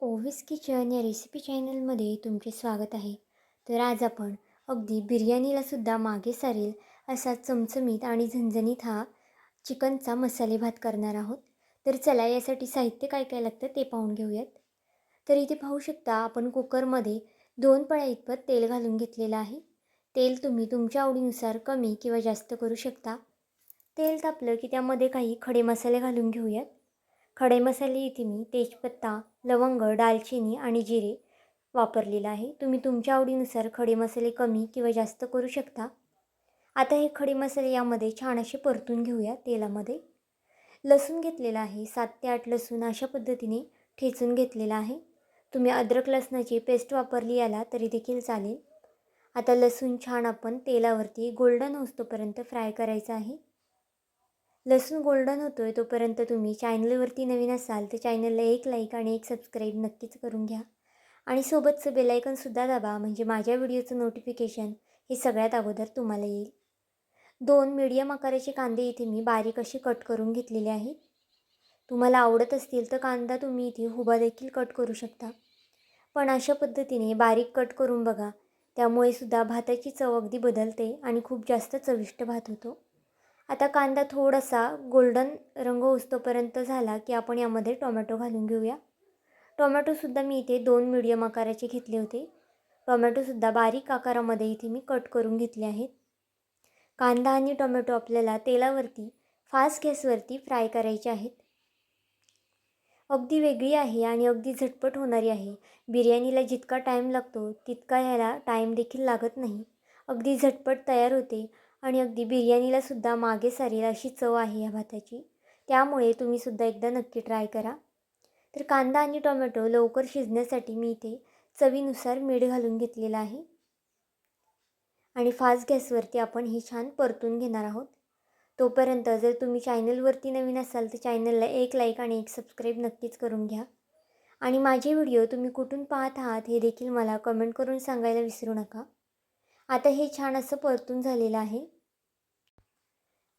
ओव्हिस kitchen या recipe चॅनलमध्ये तुमचे स्वागत आहे. तर आज आपण अगदी बिर्याणीलासुद्धा मागे सारेल असा चमचमीत आणि झणझणीत हा चिकनचा मसाले भात करणार आहोत. तर चला यासाठी साहित्य काय काय लागतं ते पाहून घेऊयात. तर इथे पाहू शकता आपण कुकरमध्ये दोन पळ्या इतपत तेल घालून घेतलेलं आहे. तेल तुम्ही तुमच्या आवडीनुसार कमी किंवा जास्त करू शकता. तेल तापलं की त्यामध्ये काही खडे मसाले घालून घेऊयात. खडे मसाले इथे मी तेजपत्ता लवंग दालचिनी आणि जिरे वापरलेलं आहे. तुम्ही तुमच्या आवडीनुसार खडे मसाले कमी किंवा जास्त करू शकता. आता हे खडे मसाले यामध्ये छान असे परतून घेऊया तेलामध्ये. लसूण घेतलेला आहे. सात ते आठ लसूण अशा पद्धतीने ठेचून घेतलेला आहे. तुम्ही अद्रक लसणाची पेस्ट वापरली याला तरी देखील चालेल. आता लसूण छान आपण तेलावरती गोल्डन होतोपर्यंत फ्राय करायचं आहे. लसूण गोल्डन होतो आहे तोपर्यंत तुम्ही चॅनलवरती नवीन असाल तर चॅनलला एक लाईक आणि एक सबस्क्राईब नक्कीच करून घ्या. आणि सोबतचं बेलायकनसुद्धा दाबा म्हणजे माझ्या व्हिडिओचं नोटिफिकेशन हे सगळ्यात अगोदर तुम्हाला येईल. दोन मीडियम आकाराचे कांदे इथे मी बारीक असे कट करून घेतलेले आहेत. तुम्हाला आवडत असतील तर कांदा तुम्ही इथे हुबा देखील कट करू शकता. पण अशा पद्धतीने बारीक कट करून बघा त्यामुळे सुद्धा भाताची चव अगदी बदलते आणि खूप जास्त चविष्ट भात होतो. आता कांदा थोडासा गोल्डन रंग उस्तोपर्यंत झाला की आपण यामध्ये टोमॅटो घालून घेऊया. टोमॅटोसुद्धा मी इथे दोन मिडियम आकाराचे घेतले होते. टोमॅटोसुद्धा बारीक आकारामध्ये इथे मी कट करून घेतले आहेत. कांदा आणि टोमॅटो आपल्याला तेलावरती फास्ट गॅसवरती फ्राय करायचे आहेत. अगदी वेगळी आहे आणि अगदी झटपट होणारी आहे. बिर्याणीला जितका टाईम लागतो तितका ह्याला टाईम देखील लागत नाही. अगदी झटपट तयार होते आणि अगदी बिर्याणीलासुद्धा मागे सारेल अशी चव आहे या भाताची. त्यामुळे तुम्हीसुद्धा एकदा नक्की ट्राय करा. तर कांदा आणि टोमॅटो लवकर शिजण्यासाठी मी इथे चवीनुसार मीठ घालून घेतलेलं आहे. आणि फास्ट गॅसवरती आपण हे छान परतून घेणार आहोत. तोपर्यंत जर तुम्ही चॅनलवरती नवीन असाल तर चॅनलला एक लाईक आणि एक सबस्क्राईब नक्कीच करून घ्या. आणि माझे व्हिडिओ तुम्ही कुठून पाहत आहात हे देखील मला कमेंट करून सांगायला विसरू नका. आता हे छान असं परतून झालेलं आहे.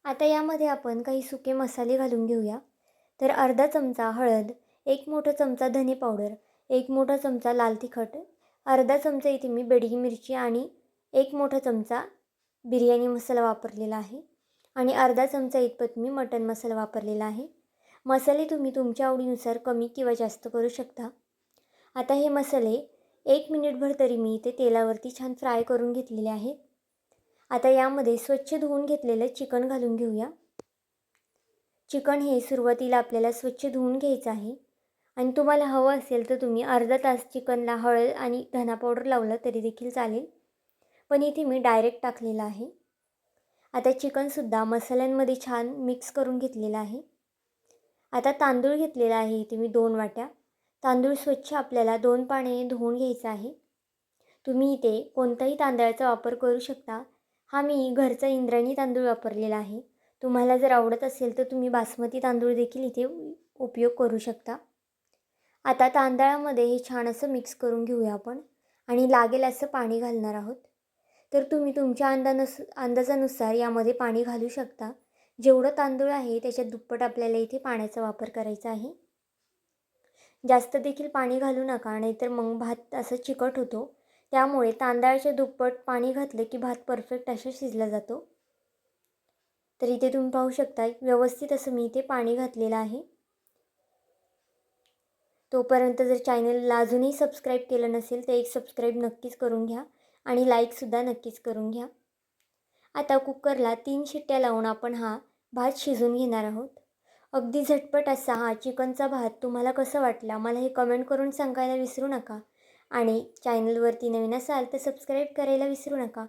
आता यामध्ये आपण काही सुके मसाले घालून घेऊया. तर अर्धा चमचा हळद एक मोठा चमचा धने पावडर एक मोठा चमचा लाल तिखट अर्धा चमचा इथे मी बेडगी मिरची आणि एक मोठा चमचा बिर्याणी मसाला वापरलेला आहे. आणि अर्धा चमचा इतपत मी मटन मसाला वापरलेला आहे. मसाले तुम्ही तुमच्या आवडीनुसार कमी किंवा जास्त करू शकता. आता हे मसाले एक मिनिटभर तरी मी ते तेलावरती छान फ्राय करून घेतलेले आहेत आता यामध्ये स्वच्छ धुवून घेतलेलं चिकन घालून घेऊया. चिकन हे सुरुवातीला आपल्याला स्वच्छ धुवून घ्यायचं आहे. आणि तुम्हाला हवं असेल तर तुम्ही अर्धा तास चिकनला हळद आणि धना पावडर लावलं तरी देखील चालेल. पण इथे मी डायरेक्ट टाकलेलं आहे. आता चिकनसुद्धा मसाल्यांमध्ये छान मिक्स करून घेतलेलं आहे. आता तांदूळ घेतलेला आहे इथे मी दोन वाट्या. तांदूळ स्वच्छ आपल्याला दोन पाण्याने धुवून घ्यायचं आहे. तुम्ही इथे कोणताही तांदळाचा वापर करू शकता. हा मी घरचा इंद्रायणी तांदूळ वापरलेला आहे. तुम्हाला जर आवडत असेल तर तुम्ही बासमती तांदूळ देखील इथे उपयोग करू शकता. आता तांदळामध्ये हे छान असं मिक्स करून घेऊया आपण आणि लागेल असं पाणी घालणार आहोत. तर तुम्ही तुमच्या अंदानुस अंदाजानुसार यामध्ये पाणी घालू शकता. जेवढं तांदूळ आहे त्याच्या दुप्पट आपल्याला इथे पाण्याचा वापर करायचा आहे. जास्त देखील पाणी घालू नका नाहीतर मग भात असं चिकट होतो. त्यामुळे तांदळाच्या दुप्पट पाणी घातलं की भात परफेक्ट असा शिजला जातो. तर इथे तुम्ही पाहू शकता व्यवस्थित असं मी इथे पाणी घातलेलं आहे. तोपर्यंत जर चॅनलला अजूनही सबस्क्राईब केलं नसेल तर एक सबस्क्राईब नक्कीच करून घ्या आणि लाईकसुद्धा नक्कीच करून घ्या. आता कुकरला तीन शिट्ट्या लावून आपण हा भात शिजून घेणार आहोत. अगदी झटपट असा हा चिकनचा भात तुम्हाला कसं वाटला मला हे कमेंट करून सांगायला विसरू नका. आणि चॅनलवरती नवीन असाल तर सबस्क्राईब करायला विसरू नका.